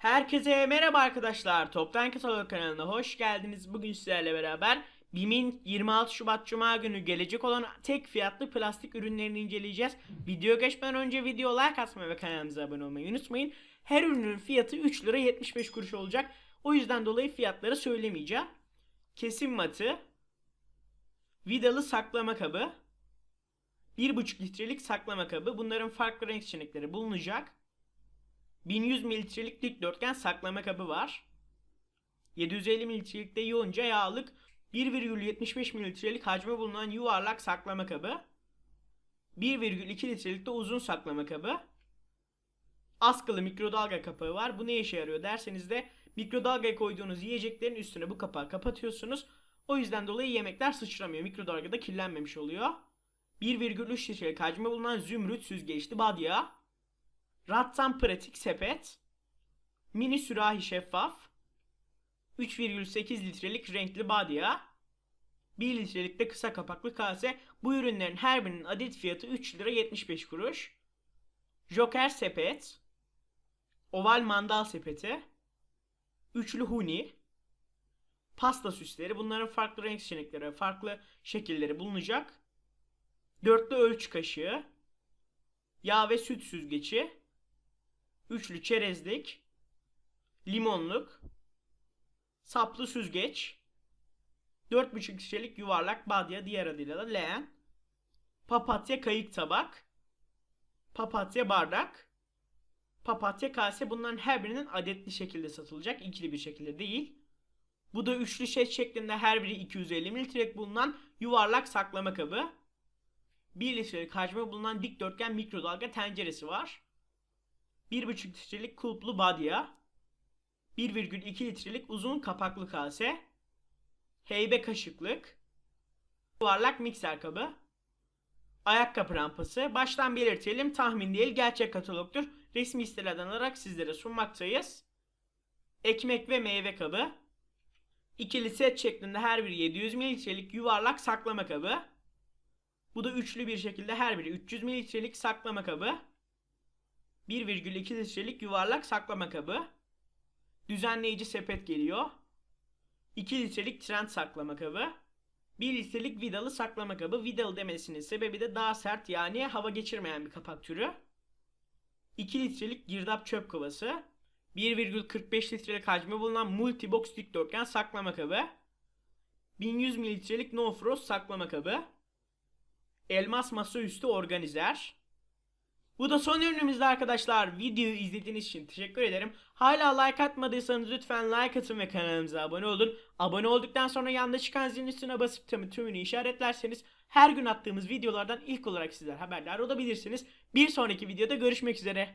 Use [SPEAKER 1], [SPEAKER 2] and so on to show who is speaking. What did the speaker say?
[SPEAKER 1] Herkese merhaba arkadaşlar. Toptan Katalog kanalına hoş geldiniz. Bugün sizlerle beraber BİM'in 26 Şubat Cuma günü gelecek olan tek fiyatlı plastik ürünlerini inceleyeceğiz. Video geçmeden önce video like atmayı ve kanalımıza abone olmayı unutmayın. Her ürünün fiyatı 3 lira 75 kuruş olacak. O yüzden dolayı fiyatları söylemeyeceğim. Kesim matı, vidalı saklama kabı, 1,5 litrelik saklama kabı. Bunların farklı renk seçenekleri bulunacak. 1100 mililitrelik dikdörtgen saklama kabı var. 750 mililitrelik de yoğunca yağlık 1,75 mililitrelik hacmi bulunan yuvarlak saklama kabı. 1,2 litrelik de uzun saklama kabı. Askılı mikrodalga kapağı var. Bu ne işe yarıyor derseniz de mikrodalgaya koyduğunuz yiyeceklerin üstüne bu kapağı kapatıyorsunuz. O yüzden dolayı yemekler sıçramıyor. Mikrodalgada kirlenmemiş oluyor. 1,3 litrelik hacmi bulunan zümrüt süzgeçli badya. Rattan pratik sepet. Mini sürahi şeffaf. 3,8 litrelik renkli badya. 1 litrelik de kısa kapaklı kase. Bu ürünlerin her birinin adet fiyatı 3 lira 75 kuruş. Joker sepet. Oval mandal sepeti. Üçlü huni. Pasta süsleri. Bunların farklı renk seçenekleri, farklı şekilleri bulunacak. Dörtlü ölçü kaşığı. Yağ ve süt süzgeci. Üçlü çerezlik. Limonluk. Saplı süzgeç. 4,5 litrelik yuvarlak badya diğer adıyla da leğen. Papatya kayık tabak. Papatya bardak. Papatya kase bunların her birinin adetli şekilde satılacak. ikili bir şekilde değil. Bu da üçlü set şeklinde her biri 250 mililitrelik bulunan yuvarlak saklama kabı. 1 litrelik hacmi bulunan dikdörtgen mikrodalga tenceresi var. 1,5 litrelik kulplu badya. 1,2 litrelik uzun kapaklı kase. Heybe kaşıklık. Yuvarlak mikser kabı. Ayakkabı rampası. Baştan belirtelim tahmin değil gerçek katalogdur. Resmi sitelerden alarak sizlere sunmaktayız. Ekmek ve meyve kabı. İkili set şeklinde her biri 700 mililitrelik yuvarlak saklama kabı. Bu da üçlü bir şekilde her biri 300 mililitrelik saklama kabı. 1,2 litrelik yuvarlak saklama kabı. Düzenleyici sepet geliyor. 2 litrelik trend saklama kabı. 1 litrelik vidalı saklama kabı. Vidalı demesinin sebebi de daha sert yani hava geçirmeyen bir kapak türü. 2 litrelik girdap çöp kovası. 1,45 litrelik hacmi bulunan multibox dikdörtgen saklama kabı. 1100 mililitrelik no frost saklama kabı. Elmas masaüstü organizer. Bu da son ürünümüzde arkadaşlar. Videoyu izlediğiniz için teşekkür ederim. Hala like atmadıysanız lütfen like atın ve kanalımıza abone olun. Abone olduktan sonra yanında çıkan zilin üstüne basıp tümü tümünü işaretlerseniz her gün attığımız videolardan ilk olarak sizler haberdar olabilirsiniz. Bir sonraki videoda görüşmek üzere.